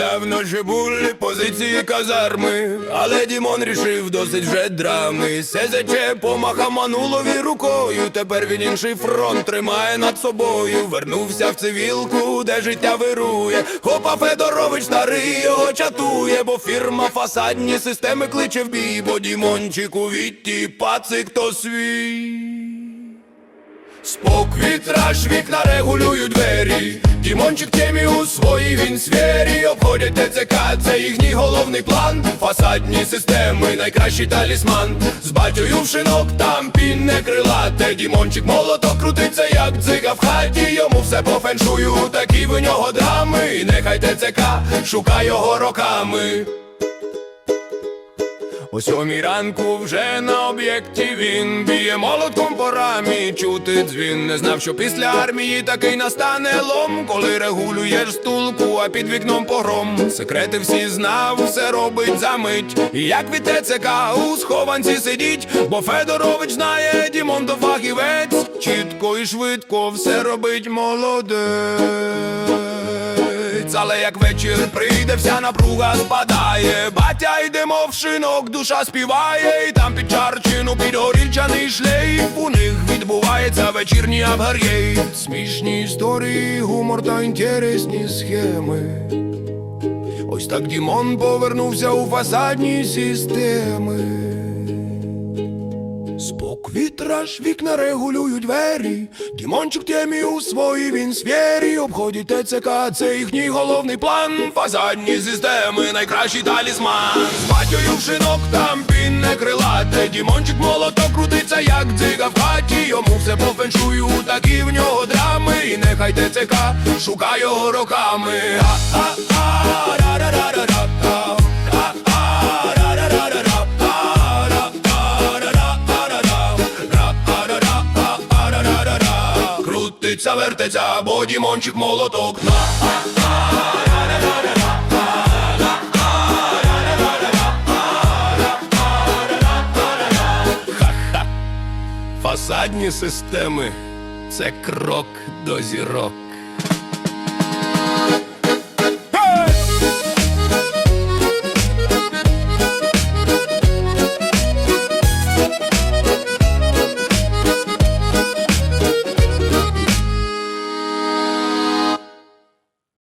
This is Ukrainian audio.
Недавно же були позиції казарми, але Дімон рішив досить вже драми. СЗЧ помахав Манулові рукою. Тепер він інший фронт тримає над собою. Вернувся в цивілку, де життя вирує. Хопа Федорович старий його чатує, бо фірма фасадні системи кличе в бій, бо Дімончик у вітті пацик то свій. Спок вітраж, вікна регулюють двері. Дімончик темі у своїй він сфері. Обходять ТЦК, це їхній головний план. Фасадні системи, найкращий талісман. З батькою в шинок, там пінне крилате. Дімончик молоток крутиться, як дзига в хаті. Йому все по феншую, такі в нього драми. І нехай ТЦК шукає його роками. О сьомій ранку вже на об'єкті він б'є молотком по рамі, чути дзвін. Не знав, що після армії такий настане лом, коли регулюєш стулку, а під вікном погром. Секрети всі знав, все робить за мить. І як від ТЦК у схованці сидіть, бо Федорович знає, Дімон то фахівець. Чітко і швидко все робить молодець. Але як вечір прийде, вся напруга спадає. Батя йдемо в шинок, душа співає, і там під чарчину під горільчаний шлейф. У них відбувається вечірній авгарєй. Смішні історії, гумор та інтересні схеми. Ось так Дімон повернувся у фасадні системи. Спок вітраж, вікна регулюють двері. Дімончик темі у своїй він сфері. Обходять ТЦК, це їхній головний план. Фасадні системи, найкращий талісман. З батькою в шинок, там пінне крилате. Дімончик молоток крутиться, як дзига в хаті. Йому все по феншую, такі в нього драми. І нехай ТЦК шукає його роками. А-а-а, ра-ра-ра-ра-ра-ра. Крутиться, вертиться, бо Дімончик молоток Ха-ха. Фасадні системи це крок до зірок.